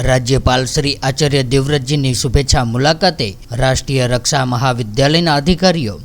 રાજ્યપાલ શ્રી આચાર્ય દેવવ્રતજીની શુભેચ્છા મુલાકાતે રાષ્ટ્રીય રક્ષા મહાવિદ્યાલયના અધિકારીઓ,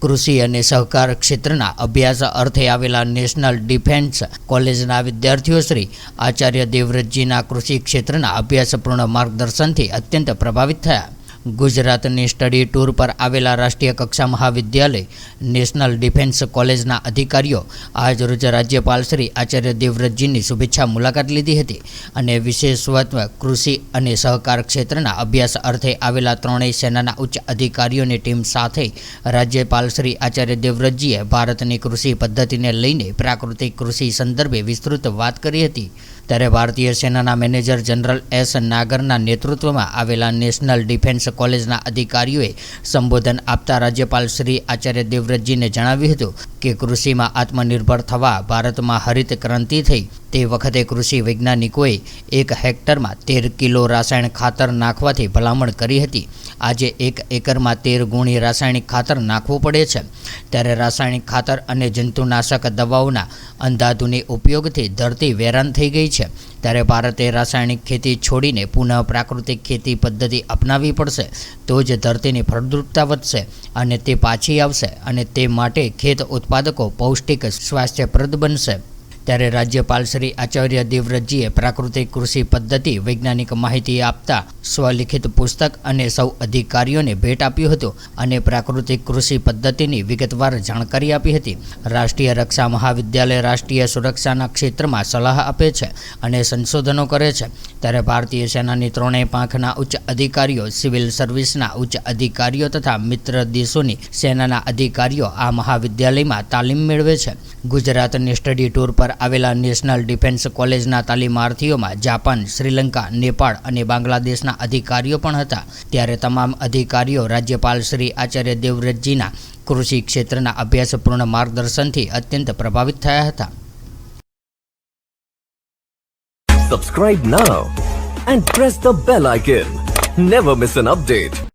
કૃષિ અને સહકાર ક્ષેત્રના અભ્યાસ અર્થે આવેલા નેશનલ ડિફેન્સ કોલેજના વિદ્યાર્થીઓ શ્રી આચાર્ય દેવવ્રતજીના કૃષિ ક્ષેત્રના અભ્યાસપૂર્ણ માર્ગદર્શનથી અત્યંત પ્રભાવિત થયા. ગુજરાતની સ્ટડી ટૂર પર આવેલા રાષ્ટ્રીય કક્ષા મહાવિદ્યાલય, નેશનલ ડિફેન્સ કોલેજના અધિકારીઓ આજરોજ રાજ્યપાલ શ્રી આચાર્ય દેવવ્રતજીની શુભેચ્છા મુલાકાત લીધી હતી અને વિશેષત્વ કૃષિ અને સહકાર ક્ષેત્રના અભ્યાસ અર્થે આવેલા ત્રણેય સેનાના ઉચ્ચ અધિકારીઓની ટીમ સાથે રાજ્યપાલ શ્રી આચાર્ય દેવવ્રતજીએ ભારતની કૃષિ પદ્ધતિને લઈને પ્રાકૃતિક કૃષિ સંદર્ભે વિસ્તૃત વાત કરી હતી. ત્યારે ભારતીય સેનાના મેનેજર જનરલ એસ નાગરના નેતૃત્વમાં આવેલા નેશનલ ડિફેન્સ કોલેજના અધિકારીઓએ સંબોધન આપતા રાજ્યપાલ શ્રી આચાર્ય દેવવ્રતજીને જણાવ્યું હતું કે કૃષિમાં આત્મનિર્ભર થવા ભારતમાં હરિત ક્રાંતિ થઈ તે વખતે કૃષિ વૈજ્ઞાનિકોએ એક હેક્ટરમાં તેર કિલો રાસાયણિક ખાતર નાખવાથી ભલામણ કરી હતી. આજે એક એકરમાં તેર ગુણી રાસાયણિક ખાતર નાખવું પડે છે. ત્યારે રાસાયણિક ખાતર અને જંતુનાશક દવાઓના અંધાધુની ઉપયોગથી ધરતી વેરાન થઈ ગઈ છે. ત્યારે ભારતે રાસાયણિક ખેતી છોડીને પુનઃ પ્રાકૃતિક ખેતી પદ્ધતિ અપનાવવી પડશે. તો જ ધરતીની ફળદ્રુપતા વધશે અને તે પાછી આવશે અને તે માટે ખેત ઉત્પાદકો પૌષ્ટિક સ્વાસ્થ્યપ્રદ બનશે. ત્યારે રાજ્યપાલ શ્રી આચાર્ય દેવવ્રતજીએ પ્રાકૃતિક કૃષિ પદ્ધતિ વૈજ્ઞાનિક માહિતી આપતા સ્વલિખિત પુસ્તક અને સૌ અધિકારીઓને ભેટ આપ્યું હતું અને પ્રાકૃતિક કૃષિ પદ્ધતિની વિગતવાર જાણકારી આપી હતી. રાષ્ટ્રીય રક્ષા મહાવિદ્યાલય રાષ્ટ્રીય સુરક્ષાના ક્ષેત્રમાં સલાહ આપે છે અને સંશોધનો કરે છે. ત્યારે ભારતીય સેનાની ત્રણેય પાંખના ઉચ્ચ અધિકારીઓ, સિવિલ સર્વિસના ઉચ્ચ અધિકારીઓ તથા મિત્ર દેશોની સેનાના અધિકારીઓ આ મહાવિદ્યાલયમાં તાલીમ મેળવે છે. ગુજરાતની સ્ટડી ટૂર પર આવેલા નેશનલ ડિફેન્સ કોલેજના તાલીમાર્થીઓમાં જાપાન, શ્રીલંકા, નેપાળ અને બાંગ્લાદેશના અધિકારીઓ પણ હતા. ત્યારે તમામ અધિકારીઓ, રાજ્યપાલ શ્રી આચાર્ય દેવવ્રતજીના કૃષિ ક્ષેત્રના અભ્યાસપૂર્ણ માર્ગદર્શનથી અત્યંત પ્રભાવિત થયા હતા. Subscribe now and press the bell icon never miss an update.